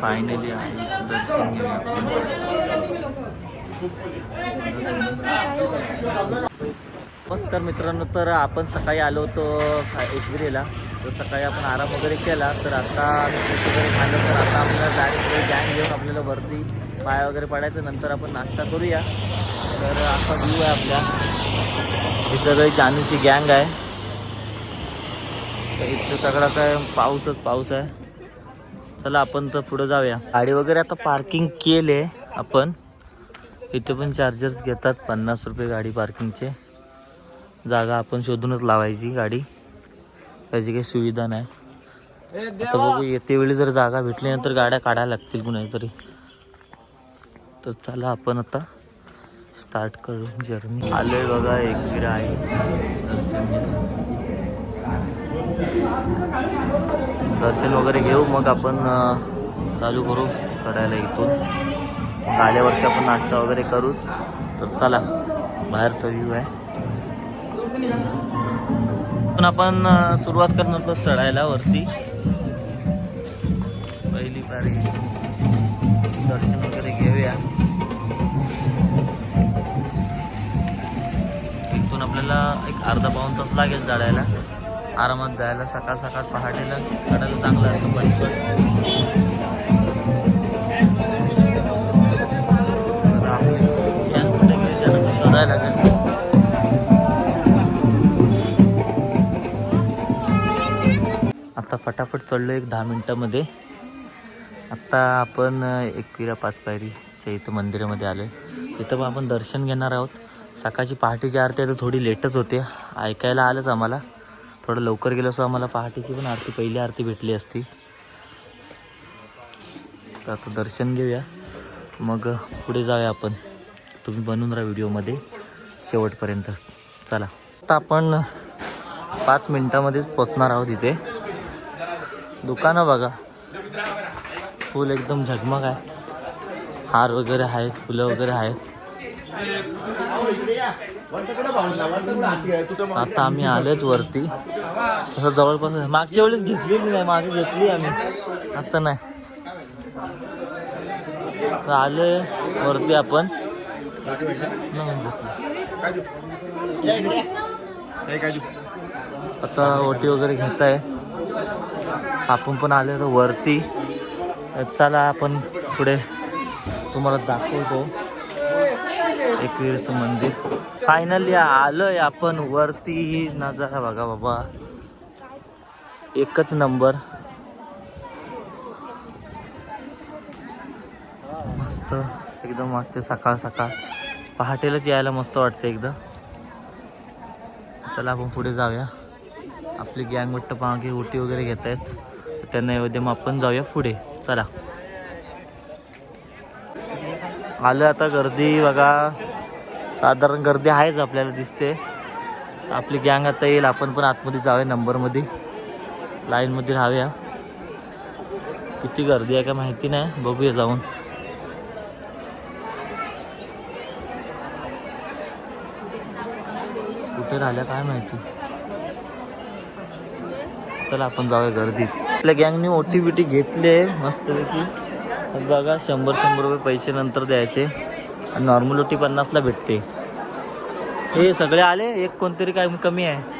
Finally आईचं दर्शन घेऊया नमस्कार मित्रांनो तर आपण सकाळी आलो होतो एकविरेला तर सकाळी आपण आराम वगैरे केला तर आता वगैरे खाल्लं तर आता आपल्याला डायरेक्ट गॅन घेऊन आपल्याला वरती पाय वगैरे पडायचं नंतर आपण नाश्ता करूया. तर असा व्ह्यू आहे आपल्या ही सगळी जानूची गँग आहे. तर इथं सगळा काय पाऊसच पाऊस आहे. चला आपण तर पुढं जाऊया. गाडी वगैरे आता पार्किंग केले आपण. इथे पण चार्जर्स घेतात पन्नास रुपये गाडी पार्किंगचे जागा आपण शोधूनच लावायची गाडी. त्याची काही सुविधा नाही. आता बघू येते वेळी जर जागा भेटली नाही तर गाड्या काढायला लागतील कुणातरी तर चला आपण आता स्टार्ट करू जर्नी आलोय बघा एक आहे दर्शन वगैरे घेऊ मग आपण चालू करू चढायला इथून. मग आल्यावरती आपण नाश्ता वगैरे करू. तर चला बाहेरचा व्ह्यू आहे. पण आपण सुरुवात करणार तर चढायला वरती. पहिली पारी. दर्शन वगैरे घेऊया. इथून आपल्याला एक अर्धा पाऊन तास लागेल चढायला. आरामात जायला सकाळ सकाळ पहाटेला चढायला चांगलं असतं पण. शोधायला लागेल. आता फटाफट चढलो एक दहा मिनटामध्ये. आत्ता आपण एकविरा पाच पायरीच्या इथं मंदिरामध्ये आलो आहे तिथं पण आपण दर्शन घेणार आहोत. सकाळची पहाटेची आरती आहे तर थोडी लेटच होते. ऐकायला आलंच आम्हाला. थोडं लवकर गेलो असं आम्हाला पहाटेची पण आरती पहिली आरती भेटली असती. तर आता दर्शन घेऊया. मग पुढे जाऊया आपण. तुम्ही बनून राहा व्हिडिओमध्ये. शेवटपर्यंत. चला. आता आपण पाच मिनटामध्येच पोचणार आहोत इथे. दुकानं बघा. फुल एकदम झगमग आहे. हार वगैरे आहेत फुलं वगैरे आहेत. आता आम्ही आलेच वरती. असं जवळपास मागच्या वेळेस घेतलेली नाही मागे घेतली आम्ही. आता नाही. तर वरती आपण. आता ओटी वगैरे घेत आहे आपण पण आले तर वरती. चला आपण पुढे तुम्हाला दाखवतो. एकवीरचं मंदिर. फायनली आलोय आपण. वरती नजारा बघा बाबा. एकच नंबर. मस्त. एकदम वाटते सकाळ सकाळ. पहाटेलाच यायला मस्त वाटतं एकदम चला आपण पुढे जाऊया. आपली गँग वाटतं की ओटी वगैरे घेत आहेत. त्यांना एवढे मग आपण जाऊया पुढे. चला. आलं आता गर्दी बघा. साधारण गर्दी आहेच आपल्याला दिसते. आपली गँग आता येईल. आपण पण आतमध्ये जाऊया नंबरमध्ये. लाईनमध्ये राहूया. किती गर्दी आहे का माहिती नाही. बघूया जाऊन. कुठे राहिल्या काय माहिती. चला आपण जाऊया गर्दीत. आपल्या गँगने ओटी बिटी घेतले मस्तपैकी. बघा शंभर शंभर रुपये पैसे नंतर द्यायचे. नॉर्मल ओटी पन्नासला भेटते. हे सगळे आले एक कोणतरी काय कमी आहे.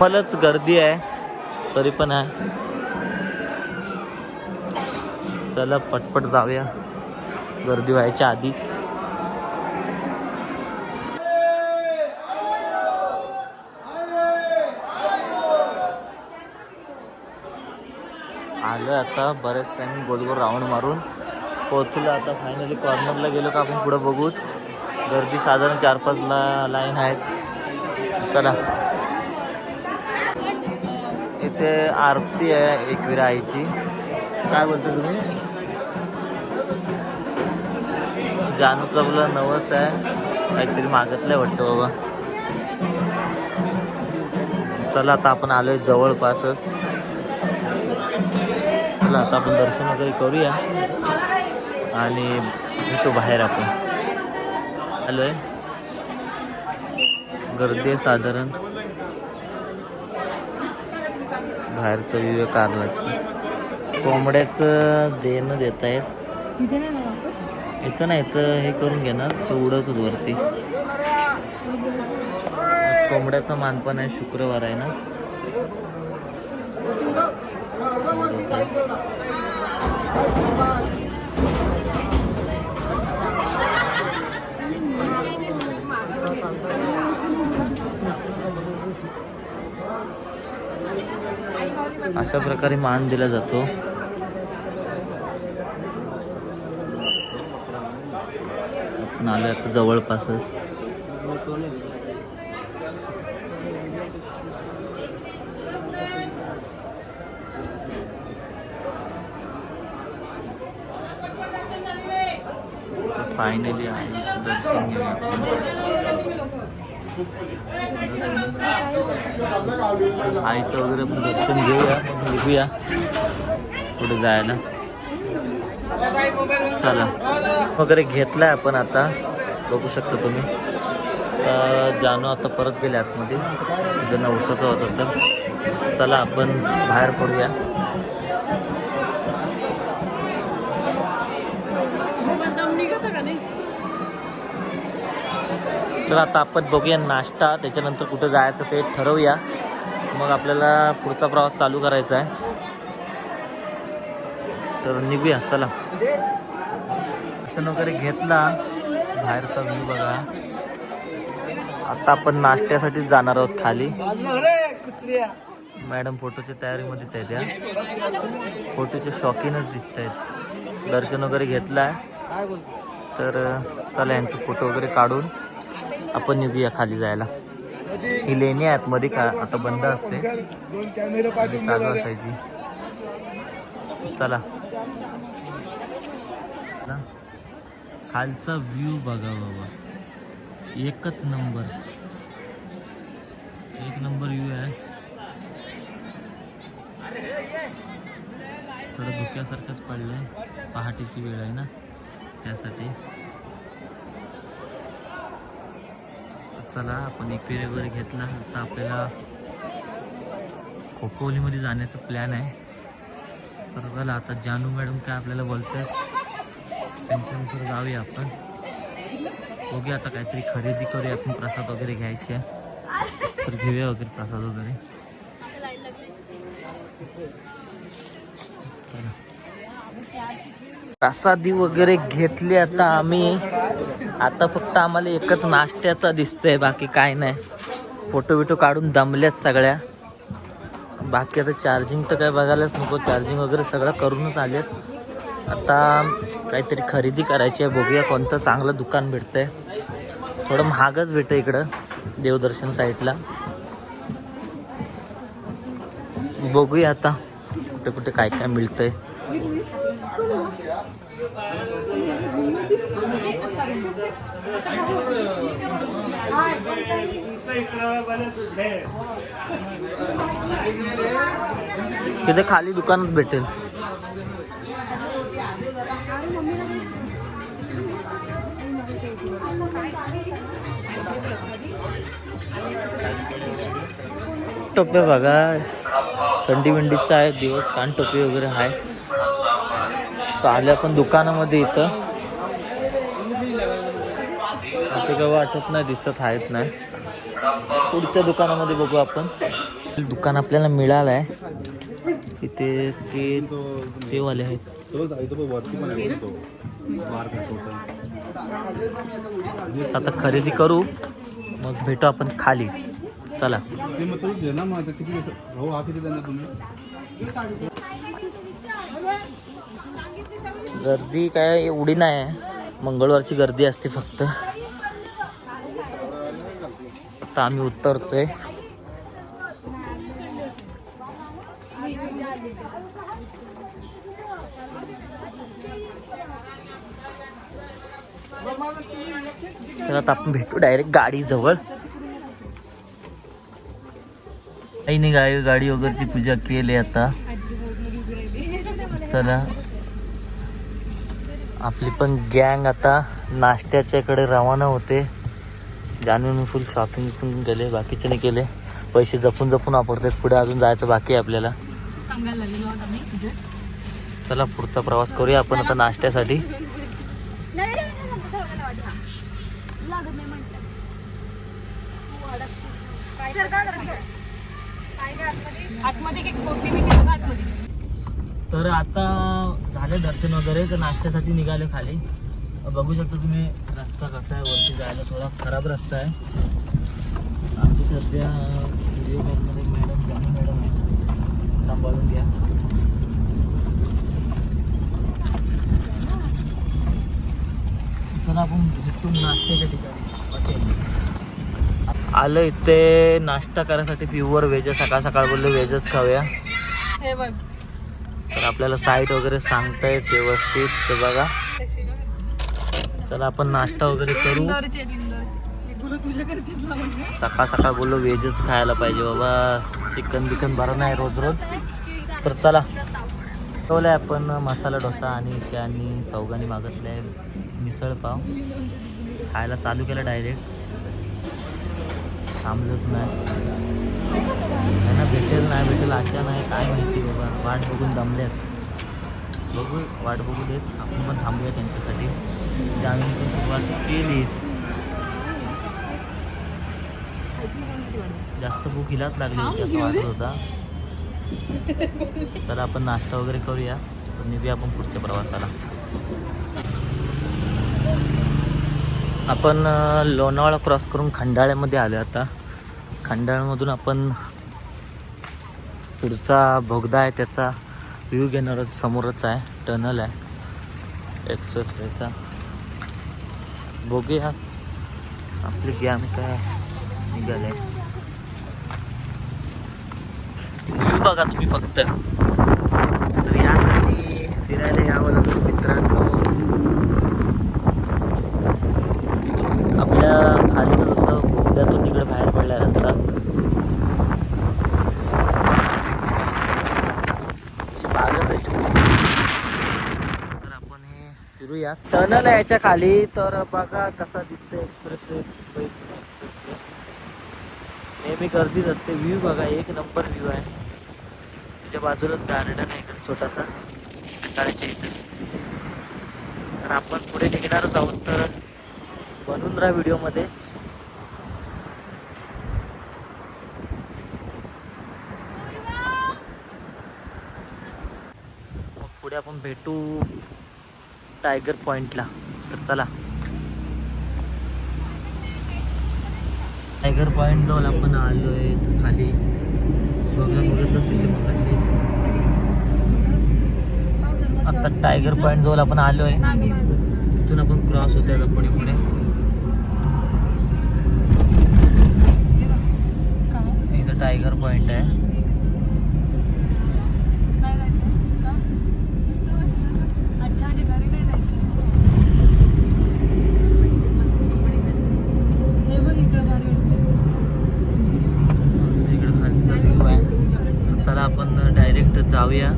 फलच गर्दी आहे तरी पण आहे. चला पटपट जाऊया. गर्दी व्हायच्या आधी. आलो आता बऱ्याच टाइम गोलगोल राऊंड मारून. पोहोचलो आता फायनली कॉर्नरला गेलो का आपण पुढं बघू गर्दी साधारण चार पाच ला लाईन आहेत. चला. इथे आरती आहे एकविरा आईची. काय बोलतो तुम्ही? जानू चौला नवस आहे. काहीतरी मागतलंय वाटतं बाबा. चला आता आपण आलोय जवळपासच. चला आता आपण दर्शन वगैरे करूया. आणि भेटू बाहेर आपण. हॅलो आहे गर्दी आहे साधारण. बाहेरचं विवेक कारलाचं. कोंबड्याचं देणं देत आहेत इथं नाही तर हे करून घेणार. तो उडवतो वरती. कोंबड्याचं मानपण आहे शुक्रवार आहे ना? अशा प्रकारे मान दिला जातो. आपण आलो आता जवळपासच. फायनली आहे दर्शन घेऊया. आईचं वगैरे पण दर्शन घेऊया मग निघूया पुढे जायला. चला. वगैरे घेतलाय आपण आता. बघू शकता तुम्ही. तर जानू आता परत गेले आतमध्ये. तिथं नवसाचा होता तर चला आपण बाहेर पडूया. चला आता आपण बघूया नाश्ता. त्याच्यानंतर कुठं जायचं ते ठरवूया. मग आपल्याला पुढचा प्रवास चालू करायचा आहे. तर निघूया चला. असं वगैरे घेतला. बाहेरचा व्ह्यू बघा. आता आपण नाश्त्यासाठीच जाणार आहोत खाली. मॅडम फोटोच्या तयारीमध्येच आहे त्या फोटोचे शौकीनच दिसत आहेत. दर्शन वगैरे घेतलं आहे तर चला यांचे फोटो वगैरे काढून आपण निघूया खाली जायला. ही लेणी आहेत मध्ये का आता बंद असते. म्हणजे चालू असायची. चला. खालचा व्ह्यू बघा बाबा. एकच नंबर एक नंबर व्ह्यू आहे. थोडं धुक्यासारखंच पडलंय. पहाटेची वेळ आहे ना त्यासाठी. चला आपण इक्वेरिया वगैरे घेतला. आता आपल्याला खोपोलीमध्ये जाण्याचा प्लॅन आहे. तर चला आता जानू मॅडम काय आपल्याला बोलतात त्यांच्यानुसार जाऊया आपण. बघूया आता काहीतरी खरेदी करूया आपण प्रसाद वगैरे घ्यायचे. तर घेऊया वगैरे प्रसाद वगैरे. चला. प्रसादी वगैरे घेतली आता आम्ही. आता फक्त आम्हाला एकच नाश्त्याचा दिसतंय बाकी काय नाही. फोटो बिटो काढून दमल्यात सगळ्या. बाकी आता चार्जिंग तर काय बघायलाच नको चार्जिंग वगैरे सगळं करूनच आलेत. आता काहीतरी खरेदी करायची आहे बघूया कोणतं चांगलं दुकान भेटतंय. थोडं महागच भेटतं इकडं देवदर्शन साईडला. बघूया आता कुठे कुठे काय काय मिळतंय. तिथे खाली दुकानात भेटेल. टोपे बघा. थंडी विंडीचा आहे दिवस कान टोपी वगैरे आहे. तर आले आपण दुकानामध्ये इथं. ते काय वाटत नाही दिसत आहेत नाही. पुढच्या दुकानामध्ये बघू आपण. दुकान आपल्याला मिळालं आहे इथे ते देवाले आहेत. आता खरेदी करू. मग भेटू आपण खाली. चला ते मग तू घे ना मग आता किती घेतो हो हा किती देणार तुम्ही गर्दी काय एवढी नाही. आहे मंगळवारची गर्दी असते फक्त. आता आम्ही उतरतोय. तर आता आपण भेटू डायरेक्ट गाडी जवळ काही नाही गाडी गाडी वगैरेची पूजा केली आता. चला. आपली पण गँग आता नाश्त्याच्याकडे रवाना होते. जाणून फुल शॉपिंग पण गेले बाकीचे नाही केले. पैसे जपून जपून वापरतात. पुढे अजून जायचं बाकी आहे आपल्याला. चला पुढचा प्रवास करूया आपण आता नाश्त्यासाठी. आतमध्ये एक कोटी मी केलं आतमध्ये तर आता झाले दर्शन वगैरे तर नाश्त्यासाठी निघाले खाली. बघू शकता तुम्ही रस्ता कसा आहे वरती जायला थोडा खराब रस्ता आहे. आमची सध्या व्हिडिओ कॉलमध्ये मॅडम जानी मॅडम आहे. सांभाळून घ्या. चला आपण भेटतो नाश्त्याच्या ठिकाणी. हॉटेल आलं इथे नाश्ता करायसाठी प्युअर व्हेज सकाळ सकाळ बोलले व्हेजच खाऊया. हे बघ. तर आपल्याला साईट वगैरे सांगतायत व्यवस्थित. तर बघा. चला आपण नाश्ता वगैरे करू. सकाळ सकाळ बोललो व्हेजच खायला पाहिजे. बाबा चिकन बिकन बरं नाही रोज रोज. तर चला. ठेवलं आपण मसाला डोसा आणि त्यांनी चौघांनी मागितले मिसळ पाव. खायला चालू केलं डायरेक्ट थांबलोच नाही. त्यांना भेटेल नाही भेटेल आशा नाही काय माहिती बाबा. वाट बघून दमल्यात बघू वाट बघू देत. आपण पण थांबूया त्यांच्यासाठी. आम्ही पण सुरुवात केली. जास्त भूक हिलाच लागली होती असं वाटत होता. चला आपण नाश्ता वगैरे करूया. तर निघूया आपण पुढच्या प्रवासाला. आपण लोणावळा क्रॉस करून खंडाळ्यामध्ये आलो आता. खंडाळ्यामधून आपण पुढचा बोगदा आहे त्याचा व्ह्यू घेणार समोरच आहे टनल आहे. एक्सप्रेस वेचा बघूया. आपली गॅम काय निघाले. व्ह्यू बघा तुम्ही फक्त. तर यासाठी फिरायला यावं लागतं मित्रांनो. आपल्या खाली जसं बोगद्यातून तिकडे बाहेर पडला रस्ता अशी बागच आहे छोटीशी तर आपण हे या टनल आहे याच्या खाली तर बघा कसा दिसतोय एक्सप्रेस वे एक्सप्रेस वे नेहमी गर्दीच असते. व्ह्यू बघा एक नंबर व्ह्यू आहे. त्याच्या बाजूलाच गार्डन आहे इकडे छोटासा. शाळेच्या इथं. तर आपण पुढे निघणारच आहोत. तर बनून राहा व्हिडिओमध्ये मग पुढे आपण भेटू. टायगर पॉइंटला. तर चला. टायगर पॉइंट जवळ आपण आलोय आहे खाली. बघा बघतच तिथे मगाशी. आता टायगर पॉइंट जवळ आपण आलोय. तिथून आपण क्रॉस होतोय आता पुढे पुढे. इथं टायगर पॉइंट आहे अच्छा म्हणजे घरी नाही जायचं हे बघ इकडं भारी असं इकडं खालचा व्ह्यू आहे चला आपण डायरेक्ट जाऊया.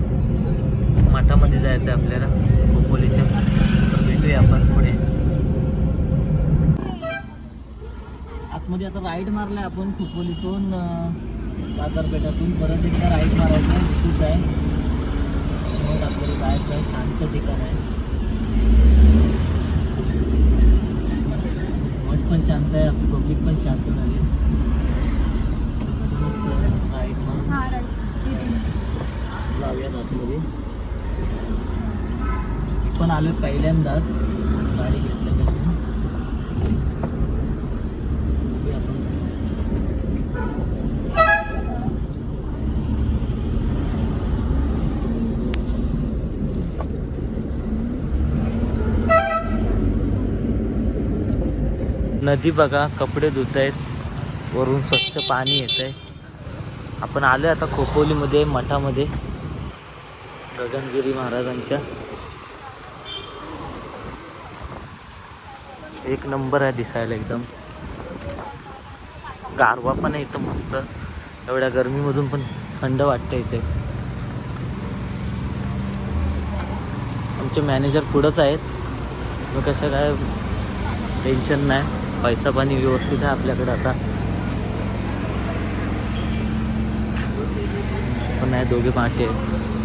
मठामध्ये जायचं आहे आपल्याला खोपोलीच्या. तर भेटूया आपण पुढे. आतमध्ये आता राईड मारलाय आपण खोपोलीतून बाजारपेठातून. परत एकदा राईड मारायचं तिथूच आहे. मग आपल्याला जायचं आहे शांत ठिकाण आहे. मठ पण शांत आहे आपली पब्लिक पण शांत झाली. लावूयात आतमध्ये पण आलो पहिल्यांदाच. गाडी घेतल्यापासून. नदी बघा कपडे धुत आहेत वरून स्वच्छ पाणी येत आहे आपण आलो आता खोपोलीमध्ये मठामध्ये. गगनगिरी महाराजांच्या. एक नंबर आहे दिसायला एकदम. गारवा पण आहे इथं मस्त. एवढ्या गरमीमधून पण थंड वाटतं इथे. आमचे मॅनेजर पुढंच आहेत. मग कसं काय? टेन्शन नाही. पैसा पाणी व्यवस्थित आहे आपल्याकडे आता. पण नाही दोघे पाठी आहेत.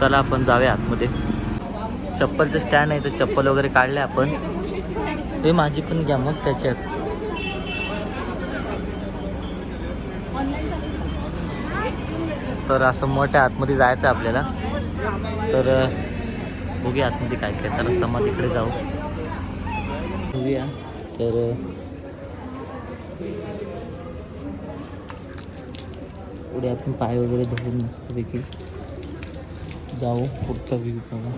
चला आपण जाऊया आतमध्ये. चप्पलचं स्टँड आहे तर चप्पल वगैरे काढले आपण. ते माझी पण घ्या मग त्याच्यात. तर असं मोठ्या आतमध्ये जायचं आहे आपल्याला. तर बघूया आतमध्ये काय काय चला समाधीकडे जाऊ. बघूया. तर पुढे आपण पाय वगैरे धरून मस्तपैकी जाऊ पुढचा व्ह्यू बघा.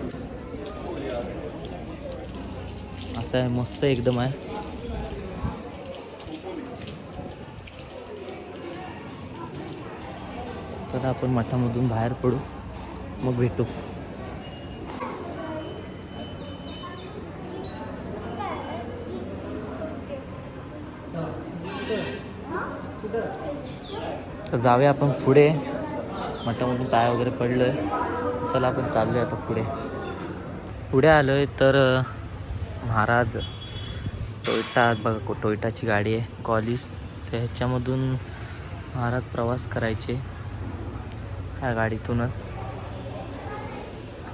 असं आहे मस्त एकदम आहे. तर आपण मठामधून बाहेर पडू. मग भेटू. तर जाऊया आपण पुढे. मठामधून पाय वगैरे पडलोय. चला आपण आहे आता पुढे. पुढे आलो आहे तर महाराज टोयटा बघा टोयटाची गाडी आहे कॉलेज तर ह्याच्यामधून महाराज प्रवास करायचे ह्या गाडीतूनच.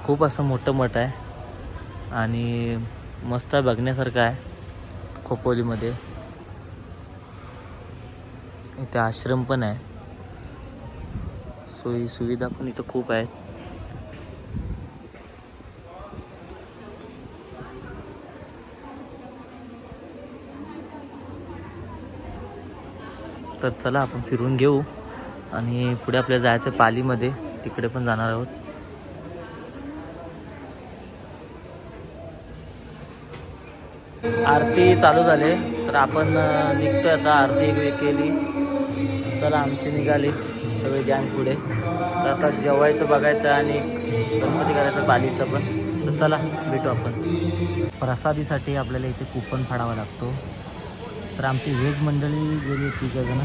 खूप असं मोठं मठ आहे आणि मस्त बघण्यासारखं आहे खोपोलीमध्ये. इथे आश्रम पण आहे. सोयी सुविधा पण इथं खूप आहेत. तर चला आपण फिरून घेऊ. आणि पुढे आपल्याला जायचं पालीमध्ये. तिकडे पण जाणार आहोत. आरती चालू झाले. तर आपण निघतो निघतोय आता. आरती एक केली. चला आमची निघाली. सगळे गॅंग पुढे. तर आता जेवायचं बघायचं आणि गणपती करायचं पालीचं पण. तर चला भेटू आपण. प्रसादीसाठी आपल्याला इथे कुपन फाडावा लागतो. तर आमची व्हेज मंडळी गेली तिघं जण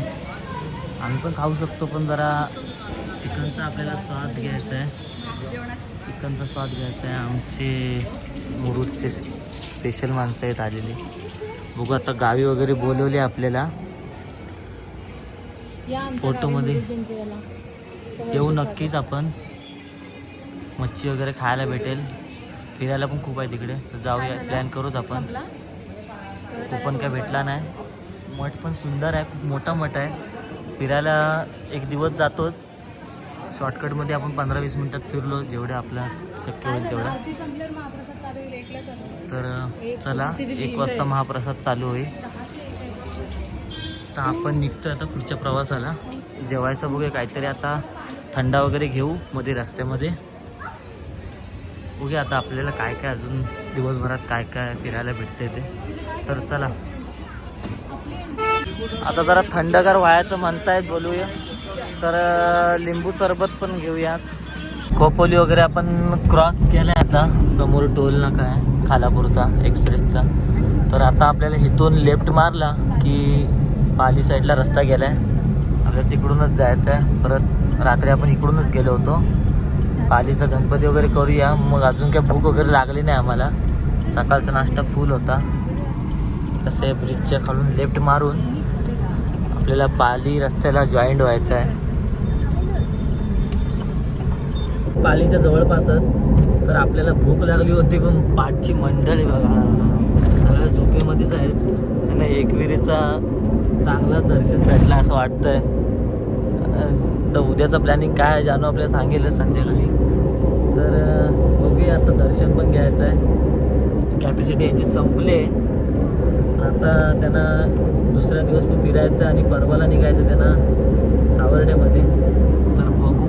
आम्ही पण खाऊ शकतो पण जरा चिकनचा आपल्याला स्वाद घ्यायचा आहे. चिकनचा स्वाद घ्यायचा आहे. आमचे मुरुडचे स्पेशल माणसं आहेत आलेली. बघू आता गावी वगैरे बोलवले आपल्याला. फोटोमध्ये. येऊ नक्कीच आपण. मच्छी वगैरे खायला भेटेल. फिरायला पण खूप आहे तिकडे. तर जाऊया. प्लॅन करूच आपण. कुपन काय भेटला नाही. मठ पण सुंदर आहे खूप मोठा मठ आहे. फिरायला एक दिवस जातोच. शॉर्टकटमध्ये आपण पंधरा वीस मिनटात फिरलो जेवढं आपलं शक्य होईल तेवढं. तर चला एक वाजता महाप्रसाद चालू होईल. तर आपण निघतो आता पुढच्या प्रवासाला. जेवायचं बघूया काहीतरी आता थंडा वगैरे घेऊ मध्ये रस्त्यामध्ये. बघूया आता आपल्याला काय काय अजून दिवसभरात काय काय फिरायला भेटते ते. तर चला. आता जरा थंडगार व्हायचं म्हणतायत बोलूया. तर लिंबू सरबत पण घेऊया खोपोली वगैरे आपण क्रॉस केलाय आता. समोर टोल नाका आहे खालापूरचा एक्सप्रेसचा तर आता आपल्याला इथून लेफ्ट मारला की पाली साईडला रस्ता गेला आहे आपल्याला तिकडूनच जायचं आहे परत रात्री आपण इकडूनच गेलो होतो. पालीचा गणपती वगैरे करूया. मग अजून काय भूक वगैरे लागली नाही आम्हाला. सकाळचा नाश्ता फुल होता. कसं आहे ब्रिजच्या खालून लेफ्ट मारून आपल्याला पाली रस्त्याला जॉईंट व्हायचं आहे. पालीच्या जवळपासच तर आपल्याला भूक लागली होती पण पाठची मंडळी बघा. सगळ्या झोपेमध्येच आहेत. त्यांना एकविरीचा चांगलाच दर्शन भेटला असं वाटतंय. तर उद्याचं प्लॅनिंग काय आहे आपल्याला सांगेल संध्याकाळी. तर बघूया आता दर्शन पण घ्यायचं आहे. कॅपॅसिटी यांची संपले आता त्यांना दुसऱ्या दिवस पण फिरायचं आणि परवाला निघायचं त्यांना सावर्डेमध्ये. तर बघू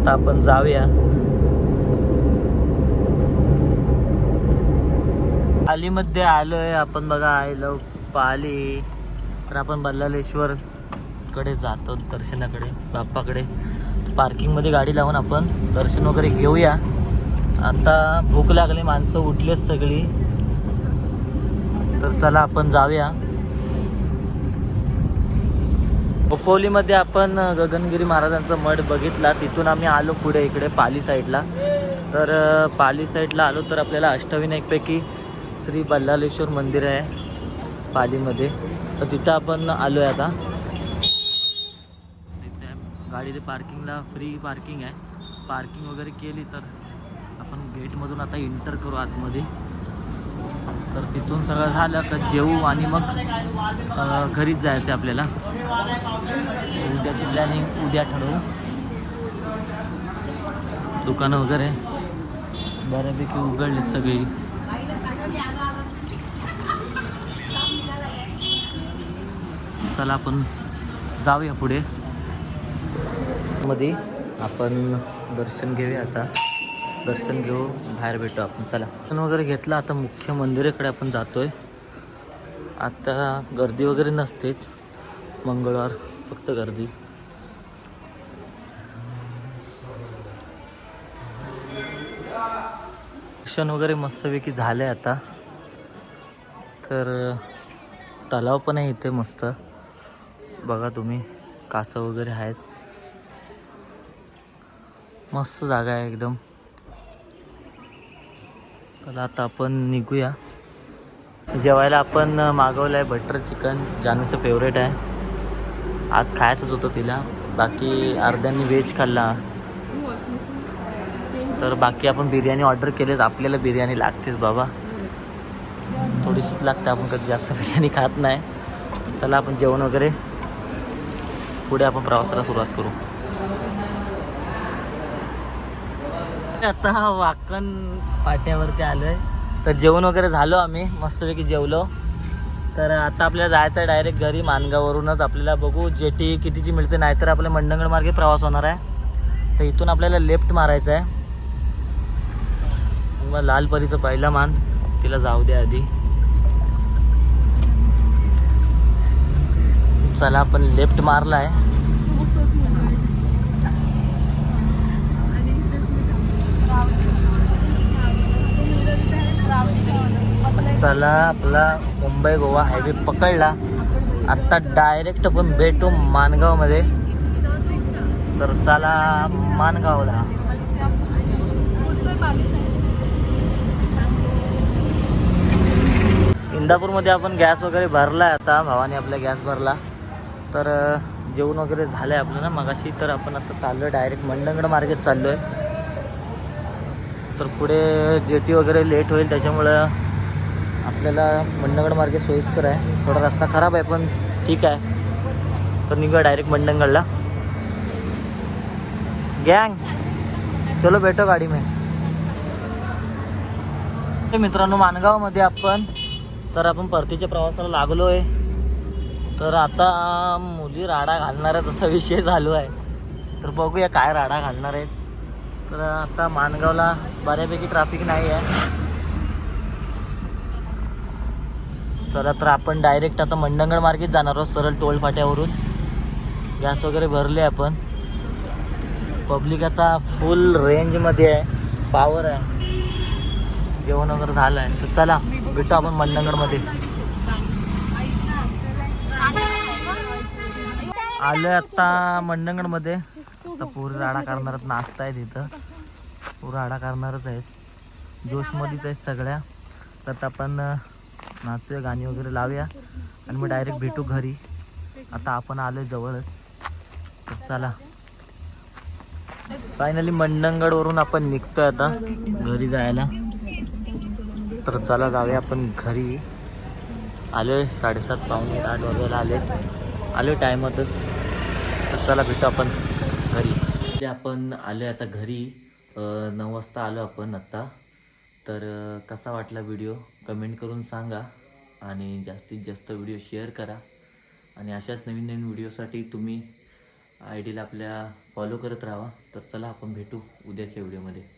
आता आपण जाऊया. पालीमध्ये आलोय आपण बघा आय लव पाली. तर आपण बल्लालेश्वर कडे जातो दर्शनाकडे बाप्पाकडे. पार्किंगमध्ये गाडी लावून आपण दर्शन वगैरे घेऊया. आता भूक लागली माणसं उठलेच सगळी. तर चला आपण जाऊया. खोपोलीमध्ये आपण गगनगिरी महाराजांचा मठ बघितला. तिथून आम्ही आलो पुढे इकडे पाली साईडला. तर पाली साईडला आलो तर आपल्याला अष्टविनायकपैकी श्री बल्लालेश्वर मंदिर आहे पालीमध्ये. तर तिथं आपण आलो आहे आता. गाडी ते पार्किंगला फ्री पार्किंग आहे. पार्किंग वगैरे केली तर आपण गेटमधून आता इंटर करू आतमध्ये. तर तिथून सगळं झालं का जेवू आणि मग घरीच जायचं आहे आपल्याला. उद्याची प्लॅनिंग उद्या ठरवू. दुकानं वगैरे बऱ्यापैकी उघडलीत सगळी. चला आपण जाऊया पुढे. मध्ये आपण दर्शन घेऊया आता. दर्शन घेऊ बाहेर भेटू आपण. चला. दर्शन वगैरे घेतलं आता मुख्य मंदिराकडे आपण जातोय. आता गर्दी वगैरे नसतेच. मंगळवार फक्त गर्दी. दर्शन वगैरे मस्तपैकी झालंय आता. तर तलाव पण आहे इथे मस्त. बघा तुम्ही कासव वगैरे आहेत. मस्त जागा आहे एकदम. चला आता आपण निघूया. जेवायला आपण मागवलं आहे बटर चिकन जानूचं फेवरेट आहे. आज खायचंच होतं तिला. बाकी अर्ध्यांनी व्हेज खाल्ला. तर बाकी आपण बिर्याणी ऑर्डर केलेच आपल्याला बिर्याणी लागतेच बाबा. थोडीशीच लागते आपण कधी जास्त बिर्याणी खात नाही. चला आपण जेवण वगैरे. पुढे आपण प्रवासाला सुरुवात करू. आता वाकण पाट्यावरती आलोय. तर जेवण वगैरे झालो आम्ही मस्तपैकी जेवलो. तर आता आपल्याला जायचं आहे डायरेक्ट घरी मानगावरूनच आपल्याला बघू जेटी कितीची मिळते नाहीतर आपल्या मंडणगड मार्गे प्रवास होणार आहे. तर इथून आपल्याला लेफ्ट मारायचं आहे. मग लालपरीचं पहिला मान तिला जाऊ द्या आधी. चला आपण लेफ्ट मारला आहे चला आपला मुंबई गोवा हायवे पकडला. आत्ता डायरेक्ट आपण भेटू मानगावमध्ये. तर चला मानगावला. इंदापूरमध्ये आपण गॅस वगैरे भरला आहे आता. भावाने आपला गॅस भरला. तर जेवण वगैरे झालं आहे आपलं ना मगाशी. तर आपण आता चाललो आहे डायरेक्ट मंडणगड मार्गेत चाललो आहे तर पुढे जेटी वगैरे लेट होईल त्याच्यामुळं आपल्याला मंडणगड मार्गे सोयीस्कर आहे. थोडा रस्ता खराब आहे पण ठीक आहे. तर निघूया डायरेक्ट मंडणगडला. गँग चलो भेटो गाडी में. मित्रांनो मानगावमध्ये आपण तर आपण परतीच्या प्रवासाला लागलो आहे तर आता मुली राडा घालणार आहेत असा विषय चालू आहे. तर बघूया काय राडा घालणार आहेत. तर आता मानगावला बऱ्यापैकी ट्रॅफिक नाही आहे चला तर आपण डायरेक्ट आता मंडणगड मार्गेच जाणार आहोत सरळ टोल फाट्यावरून. गॅस वगैरे भरले आपण. पब्लिक आता फुल रेंजमध्ये आहे पावर आहे. जेवण वगैरे झालं आहे तर चला भेटू आपण मंडणगडमध्ये आहे आता मंडणगडमध्ये आता पुरी राडा करणार नाश्ता आहे तिथं. पुरा राडा करणारच आहेत. जोशमध्येच आहेत सगळ्या. तर आपण नाचूया गाणी वगैरे लावूया. आणि मग डायरेक्ट भेटू घरी. आता आपण आलो जवळच. तर चला. फायनली मंडणगडवरून आपण निघतोय आता घरी जायला. तर चला जाऊया आपण घरी. आलोय साडेसात पावणे आठ वाजायला आले आलो टायमातच तर चला भेटू आपण घरी. ते आपण आलोय आता घरी नऊ वाजता आलो आपण आत्ता तर कसा वाटला व्हिडिओ कमेंट करून सांगा आणि जास्तीत जास्त व्हिडिओ शेअर करा. आणि अशाच नवीन नवीन व्हिडिओसाठी तुम्ही आय डीला आपल्या फॉलो करत राहा. तर चला आपण भेटू उद्याच्या व्हिडिओमध्ये.